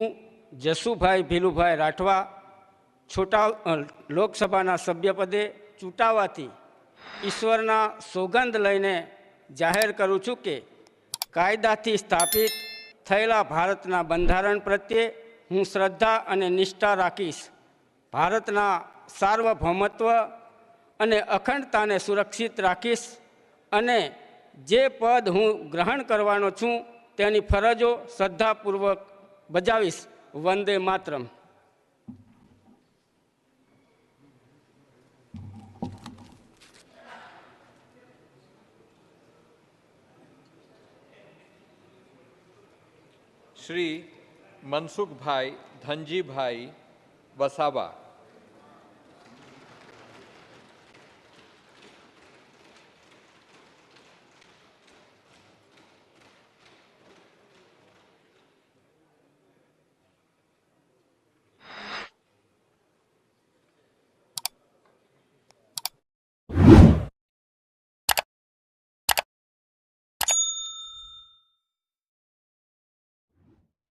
હું જસુભાઈ ભીલુભાઈ રાઠવા છોટા લોકસભાના સભ્યપદે ચૂંટાવાથી ઈશ્વરના સોગંદ લઈને જાહેર કરું છું કે કાયદાથી સ્થાપિત થયેલા ભારતના બંધારણ પ્રત્યે હું શ્રદ્ધા અને નિષ્ઠા રાખીશ. ભારતના સાર્વભૌમત્વ અને અખંડતાને સુરક્ષિત રાખીશ અને જે પદ હું ગ્રહણ કરવાનો છું તેની ફરજો શ્રદ્ધાપૂર્વક બજાવીશ વંદે માતરમ શ્રી મનસુખભાઈ ધનજીભાઈ વસાવા